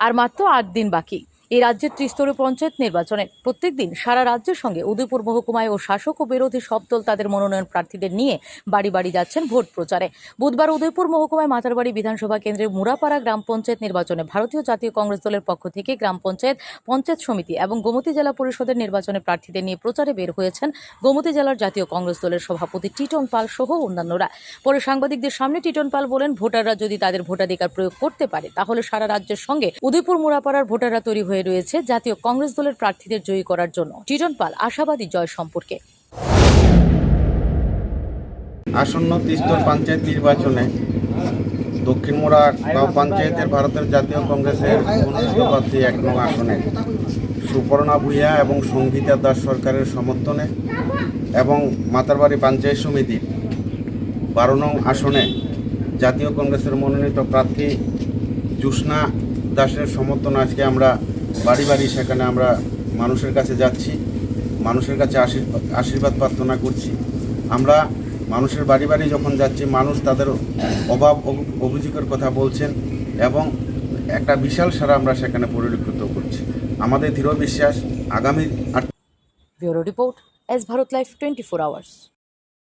আর মাত্র আট দিন বাকি। এই রাজ্যের ত্রিস্তরীয় পঞ্চায়েত নির্বাচনে প্রত্যেক দিন সারা রাজ্যের সঙ্গে উদয়পুর মহকুমায় ও শাসক ও বিরোধী সব দল তাদের মনোনয়ন প্রার্থীদের নিয়ে বাড়ি বাড়ি যাচ্ছেন ভোট প্রচারে। বুধবার উদয়পুর মহকুমায় মাতারবাড়ি বিধানসভা কেন্দ্রের মুরাপাড়া গ্রাম পঞ্চায়েত নির্বাচনে ভারতীয় জাতীয় কংগ্রেস দলের পক্ষ থেকে গ্রাম পঞ্চায়েত পঞ্চায়েত সমিতি এবং গোমতী জেলা পরিষদের নির্বাচনে প্রার্থীদের নিয়ে প্রচারে বের হয়েছেন গোমতী জেলার জাতীয় কংগ্রেস দলের সভাপতি টিটন পাল সহ অন্যান্যরা। পরে সাংবাদিকদের সামনে টিটন পাল বলেন, ভোটাররা যদি তাদের ভোটাধিকার প্রয়োগ করতে পারে, তাহলে সারা রাজ্যের সঙ্গে উদয়পুর মুরাপাড়ার ভোটাররা তৈরি হয়ে রয়েছে জাতীয় কংগ্রেস দলের প্রার্থীদের জয়ী করার জন্য। টিটন পাল, আশাবাদী জয় সম্পর্কে। আসন্ন তিস্তর পঞ্চায়েত নির্বাচনে দক্ষিণ মোড়া গাঁও পঞ্চায়েতের ভারতের জাতীয় কংগ্রেসের মনোনীত প্রার্থী এক নং আসনে। সুপর্ণা ভূঁইয়া এবং সঙ্গীতা দাস সরকারের সমর্থনে এবং মাতারবাড়ি পঞ্চায়েত সমিতির বারো নং আসনে জাতীয় কংগ্রেসের মনোনীত প্রার্থী জুসনা দাসের সমর্থনে আজকে আমরা বাড়ি বাড়ি সেখানে আমরা মানুষের কাছে যাচ্ছি, মানুষের কাছে আশীর্বাদ প্রার্থনা করছি। আমরা মানুষের বাড়ি বাড়ি যখন যাচ্ছি, মানুষ তাদের অভাব অভি- অভিযোগের কথা বলছেন এবং একটা বিশাল সারা আমরা সেখানে পরিলক্ষিত করছি। আমাদের দৃঢ় বিশ্বাস, আগামী bureau report, S Bharat life twenty four hours.